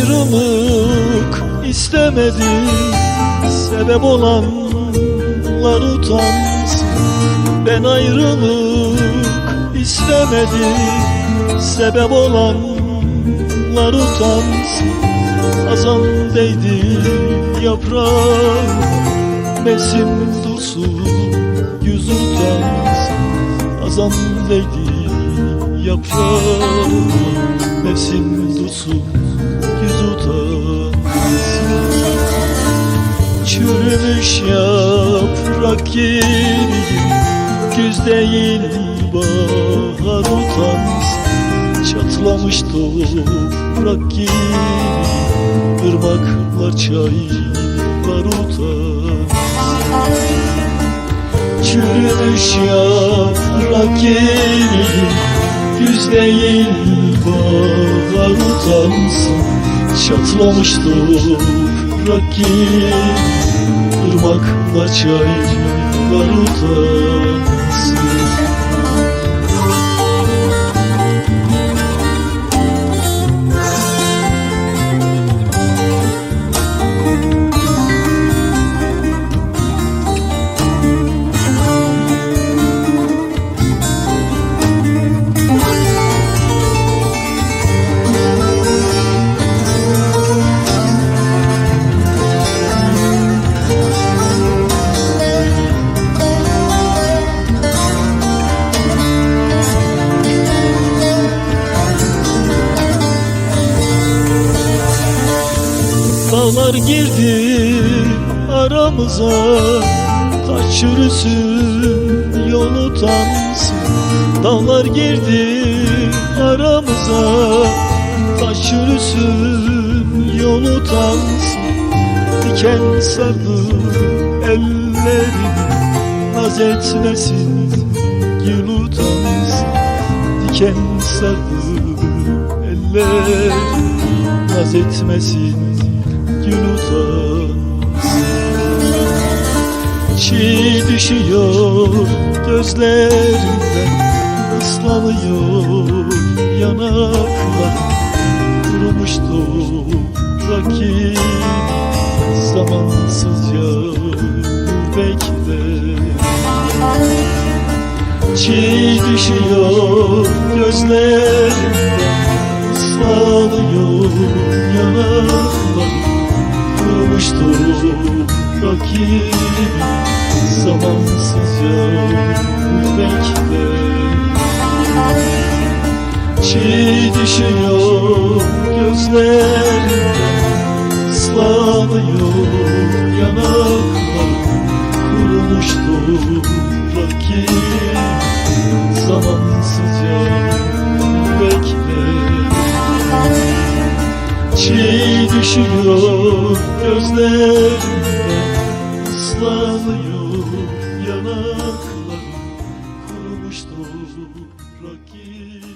ayrılık istemedim Sebep olanlar utansın. Ben ayrılık istemedim Sebep olanlar utansın. Azan değdi yaprağı Mesim dursun yüz utansın Azan değdi yaprağı Mevsim dursun Çürümüş yaprak gibiyim Güz değil bahar utansın Çatlamış toprak gibi Irmaklar çaylar utansın Çürümüş yaprak gibiyim Güz değil bahar utansın Çatlamış toprak gibi Irmaklar çaylar utansın Dağlar girdi aramıza. Taş çürüsün yolu tansın Dağlar girdi aramıza. Taş çürüsün yolu tansın Diken sardı ellerini Naz etmesin. Gül utansın. Diken sardı ellerini Naz etmesin Çiğ düşüyor gözlerimden ıslanıyor yanaklar. Kurumuş toprak gibi Zamansızca bekler Çiğ düşüyor gözlerimden ıslanıyor yanaklar. Kurumuş toprak gibi Zamansızca bekler Çiğ düşüyor gözlerimden ıslanıyor yanaklar Kurumuş toprak gibi Zamansızca bekler Çiğ düşüyor gözlerimden ıslanıyor yanaklar Kurumuş toprak gibi